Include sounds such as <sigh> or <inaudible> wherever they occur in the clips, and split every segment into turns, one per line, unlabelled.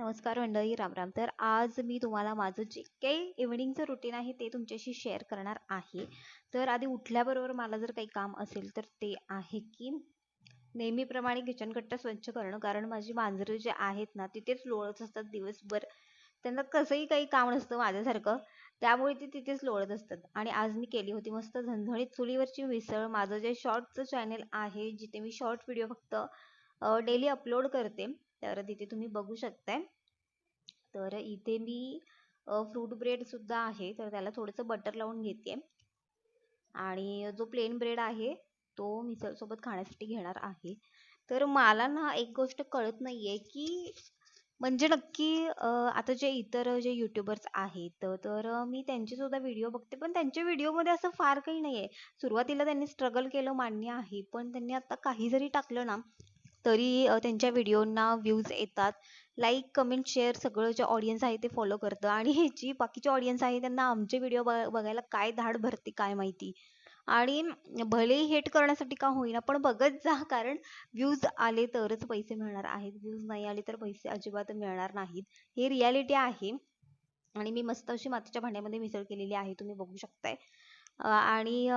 नमस्कार मंडळी राम राम. तर आज मी तुम्हाला माझं जे काही इव्हिनिंगचं रुटीन आहे ते तुमच्याशी शेअर करणार आहे. तर आधी उठल्याबरोबर मला जर काही काम असेल तर ते आहे की नेहमीप्रमाणे किचन कट्टा स्वच्छ करणं. कारण माझी मांजरं जे आहेत ना तिथेच लोळत असतात दिवसभर. त्यांना कसंही काही काम नसतं माझ्यासारखं. त्यामुळे ते तिथेच लोळत असतात. आणि आज मी केली होती मस्त झणझणीत चुलीवरची मिसळ. माझं जे शॉर्टचं चॅनेल आहे जिथे मी शॉर्ट व्हिडिओ फक्त डेली अपलोड करते. तर तिथे तुम्ही बघू शकताय. तर इथे मी फ्रूट ब्रेड सुद्धा आहे. तर त्याला थोडंसं बटर लावून घेते. आणि जो प्लेन ब्रेड आहे तो मिसळसोबत खाण्यासाठी घेणार आहे. तर मला ना एक गोष्ट कळत नाही आहे की म्हणजे नक्की आता जे इतर जे यूट्यूबर्स आहेत तर मी त्यांचे सुद्धा व्हिडिओ बघते. पण त्यांच्या व्हिडिओमध्ये असं फार काही नाही आहे सुरुवातीला त्यांनी स्ट्रगल केलं मान्य आहे. पण त्यांनी आता काही जरी टाकलं ना तरी त्यांच्या व्हिडिओना व्ह्यूज येतात. लाईक कमेंट शेअर सगळं जे ऑडियन्स आहे ते फॉलो करतं. आणि <laughs> जी बाकीची ऑडियन्स आहे त्यांना आमचे व्हिडिओ बघायला काय धाड भरते काय माहिती. आणि भलेही हेट करण्यासाठी का होईना पण बघत जा कारण व्ह्यूज आले तरच पैसे मिळणार आहेत. व्ह्यूज नाही आले तर पैसे अजिबात मिळणार नाहीत. हे रियालिटी आहे. आणि मी मस्त अशी मातीच्या भांड्यामध्ये मिसळ केलेली आहे. तुम्ही बघू शकताय. आणि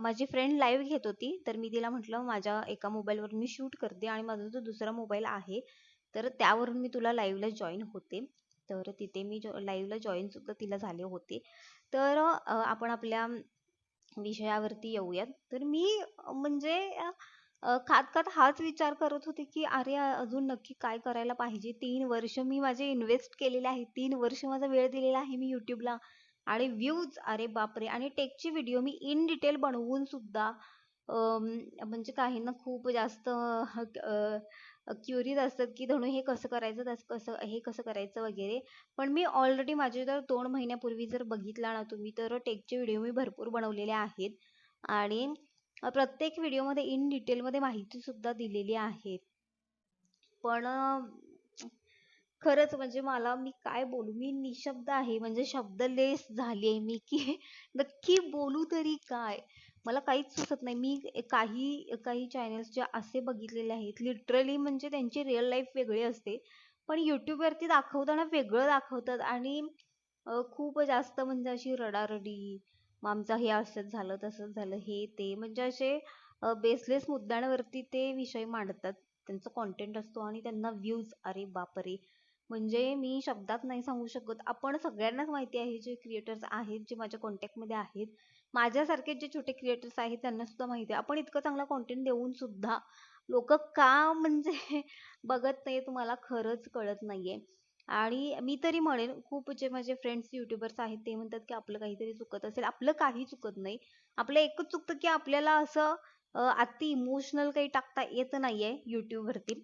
माझी फ्रेंड लाईव्ह घेत होती. तर मी तिला म्हटलं माझ्या एका मोबाईलवर मी शूट करते आणि माझा जो दुसरा मोबाईल आहे तर त्यावरून मी तुला लाईव्हला जॉईन होते. तर तिथे मी लाईव्हला जॉईन सुद्धा तिला झाले होते. तर आपण आपल्या विषयावरती येऊयात. तर मी म्हणजे खात खात हाच विचार करत होते की अरे अजून नक्की काय करायला पाहिजे? तीन वर्ष मी माझे इन्व्हेस्ट केलेले आहे. तीन वर्ष माझा वेळ दिलेला आहे मी युट्यूबला आणि व्ह्यूज अरे बापरे! आणि टेकची व्हिडिओ मी इन डिटेल बनवून सुद्धा म्हणजे काहींना खूप जास्त क्युरीज असतात की धणू हे कसं करायचं तसं कसं हे कसं करायचं वगैरे. पण मी ऑलरेडी माझे जर दोन महिन्यापूर्वी जर बघितला ना तुम्ही तर टेकचे व्हिडिओ मी भरपूर बनवलेले आहेत. आणि प्रत्येक व्हिडिओमध्ये इन डिटेलमध्ये माहितीसुद्धा दिलेली आहे. पण खरंच म्हणजे मला मी काय बोलू? मी निशब्द आहे. म्हणजे शब्दलेस झालीये मी की <laughs> नक्की बोलू तरी काय? मला काहीच सुचत नाही. मी काही काही चॅनेल्स जे असे बघितलेले आहेत लिटरली म्हणजे त्यांची रिअल लाईफ वेगळी असते. पण युट्यूब वरती दाखवताना वेगळं दाखवतात आणि खूप जास्त म्हणजे अशी रडारडी मग आमचं हे असंच झालं तसंच झालं हे ते म्हणजे असे बेसलेस मुद्द्यांवरती ते विषय मांडतात. त्यांचा कॉन्टेंट असतो आणि त्यांना व्ह्यूज अरे बापरे! म्हणजे मी शब्दात नाही सांगू शकत. आपण सगळ्यांनाच माहिती आहे जे क्रिएटर्स आहेत जे माझ्या कॉन्टॅक्टमध्ये आहेत. माझ्यासारखे जे छोटे क्रिएटर्स आहेत त्यांना सुद्धा माहिती आहे. आपण इतकं चांगला कॉन्टेंट देऊन सुद्धा लोक का म्हणजे <laughs> बघत नाहीत मला खरंच कळत नाहीये. आणि मी तरी म्हणेन खूप जे माझे फ्रेंड्स युट्यूबर्स आहेत ते म्हणतात की आपलं काहीतरी चुकत असेल. आपलं काही चुकत नाही. आपलं एकच चुकतं की आपल्याला असं अति इमोशनल काही टाकता येत नाहीये युट्यूबवरती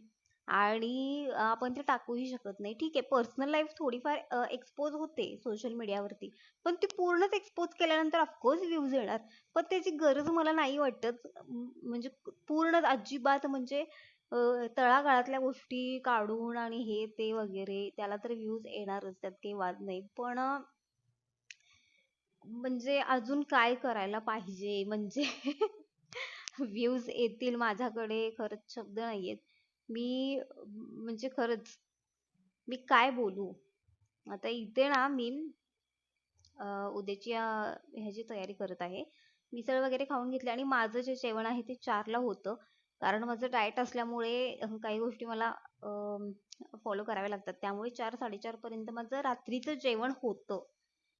आणि आपण ते टाकूही शकत नाही. ठीक आहे पर्सनल लाईफ थोडीफार एक्सपोज होते सोशल मीडियावरती पण ती पूर्णच एक्सपोज केल्यानंतर ऑफकोर्स व्ह्यूज येणार. पण त्याची गरज मला नाही वाटत. म्हणजे पूर्ण अजिबात म्हणजे तळागाळातल्या गोष्टी काढून आणि हे ते वगैरे त्याला तर व्ह्यूज येणारच त्यात काही वाद नाही. पण म्हणजे अजून काय करायला पाहिजे? म्हणजे <laughs> व्ह्यूज येतील माझ्याकडे खरंच शब्द नाहीयेत. मी म्हणजे खरंच मी काय बोलू? आता इथे ना मी उद्याची ह्याची तयारी करत आहे. मिसळ वगैरे खाऊन घेतली आणि माझं जे जेवण आहे ते चारला होतं. कारण माझं डाएट असल्यामुळे काही गोष्टी मला फॉलो कराव्या लागतात. त्यामुळे चार साडेचारपर्यंत माझं रात्रीचं जेवण होतं.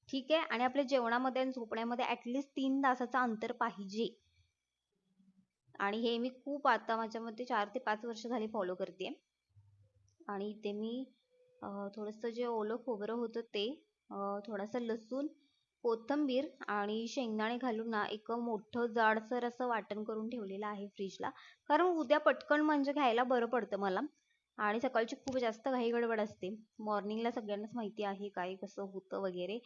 ठीक आहे? आणि आपल्या जेवणामध्ये आणि झोपण्यामध्ये ॲटलीस्ट तीन तासाचं अंतर पाहिजे. आणि हे मी खूप आता माझ्यामध्ये चार ते पाच वर्ष झाली फॉलो करते आणि इथे मी थोडंसं जे ओलं खोबरं होतं ते थोडासा लसूण कोथिंबीर आणि शेंगदाणे घालून ना एक मोठं जाडसर असं वाटण करून ठेवलेलं आहे फ्रीजला कारण उद्या पटकन म्हणजे घ्यायला बरं पडतं मला. आणि सकाळची खूप जास्त घाई गडबड असते. मॉर्निंगला सगळ्यांनाच माहिती आहे काय कसं होतं वगैरे.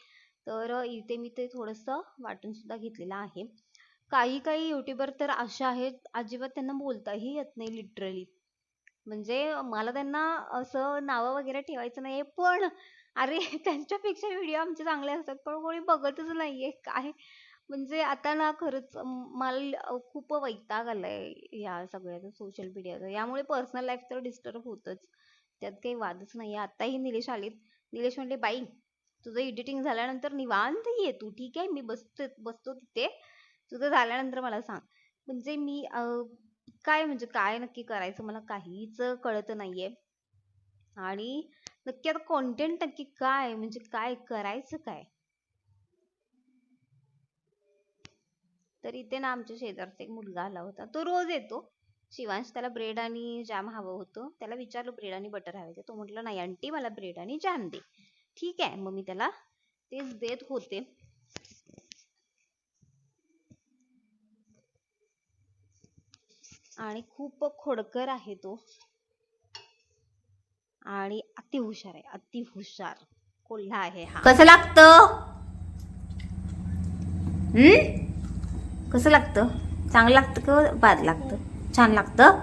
तर इथे मी ते थोडंसं वाटण सुद्धा घेतलेलं आहे. काही काही युट्युबर तर अशा आहेत अजिबात त्यांना बोलताही येत नाही लिटरली म्हणजे मला त्यांना असं नावं वगैरे ठेवायचं नाहीये पण अरे <laughs> त्यांच्यापेक्षा व्हिडिओ आमचे चांगले असतात पण कोणी बघतच नाहीये काय. म्हणजे आता ना खरंच मला खूप वैताग आलाय या सगळ्याचा सोशल मीडियाचा यामुळे पर्सनल लाईफ तर डिस्टर्ब होतच. त्यात काही वादच नाही आताही निलेश आलेत. निलेश म्हणले बाई तुझं एडिटिंग झाल्यानंतर निवांत ये तू. ठीक आहे मी बसते बसतो तिथे. तुझं झाल्यानंतर मला सांग. म्हणजे मी काय म्हणजे काय नक्की करायचं मला काहीच कळत नाहीये. आणि नक्की आता कॉन्टेंट नक्की काय? म्हणजे काय करायचं काय? तर इथे ना आमच्या शेजारचा एक मुलगा आला होता. तो रोज येतो. शिवांश त्याला ब्रेड आणि जॅम हवं होतं. त्याला विचारलं ब्रेड आणि बटर हवे तो म्हटलं नाही आंटी मला ब्रेड आणि जॅम दे. ठीक आहे मग मी त्याला तेच देत होते. आणि खूप खोडकर आहे तो. आणि अति हुशार आहे अति हुशार. कोल्हा आहे हा.
कसं लागतं? हम्म? कसं लागतं? चांगलं लागतं का बाद लागतं? छान लागतं.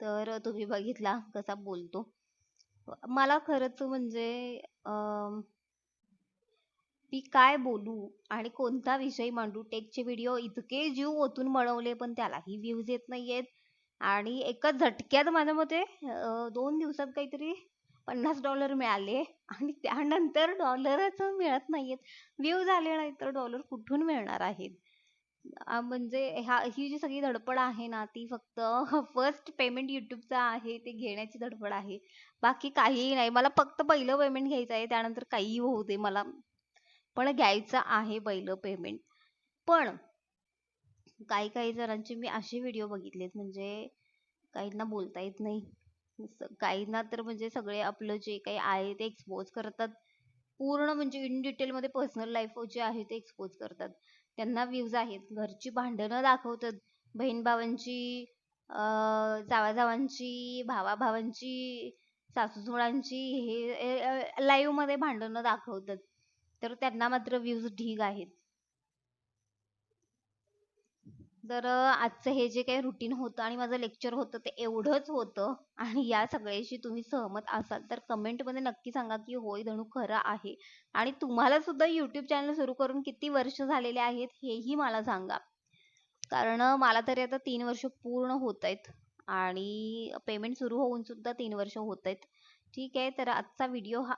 तर तुम्ही बघितला कसा बोलतो. मला खरंच म्हणजे अं, मी काय बोलू आणि कोणता विषय मांडू? टेकचे व्हिडिओ इतके जीव ओतून बनवले पण त्यालाही व्ह्यूज येत नाहीयेत. आणि एका झटक्यात माझ्या मते दोन दिवसात काहीतरी पन्नास डॉलर मिळाले आणि त्यानंतर डॉलरच मिळत नाहीयेत. व्ह्यूज आले नाही तर डॉलर कुठून मिळणार आहेत? म्हणजे ह्या ही जी सगळी धडपड आहे ना ती फक्त फर्स्ट पेमेंट युट्यूबचा आहे ते घेण्याची धडपड आहे. बाकी काहीही नाही. मला फक्त पहिलं पेमेंट घ्यायचं आहे त्यानंतर काहीही होऊ दे. मला पण घ्यायचं आहे पहिलं पेमेंट पण काही काही जणांचे मी असे व्हिडिओ बघितलेत म्हणजे काहींना बोलता येत नाही. काहींना तर म्हणजे सगळे आपलं जे काही आहे ते एक्सपोज करतात. पूर्ण म्हणजे इन डिटेल मध्ये पर्सनल लाईफ जे आहे ते एक्सपोज करतात. त्यांना व्ह्यूज आहेत. घरची भांडणं दाखवतात. बहीण भावांची जावाजावांची भावाभावांची सासूसुळांची सासू हे लाईव्हमध्ये भांडणं दाखवतात. तर त्यांना मात्र व्ह्यूज ढीग आहेत. तर आजचं हे जे काही रुटीन होतं आणि माझं लेक्चर होतं ते एवढंच होतं आणि या सगळ्याशी तुम्ही सहमत असाल तर कमेंटमध्ये नक्की सांगा की होय धणू खरं आहे. आणि तुम्हाला सुद्धा युट्यूब चॅनल सुरू करून किती वर्ष झालेले आहेत हेही मला सांगा. कारण मला तरी आता तीन वर्ष पूर्ण होत आहेत आणि पेमेंट सुरू होऊन सुद्धा तीन वर्ष होत आहेत. ठीक आहे तर आजचा व्हिडिओ हा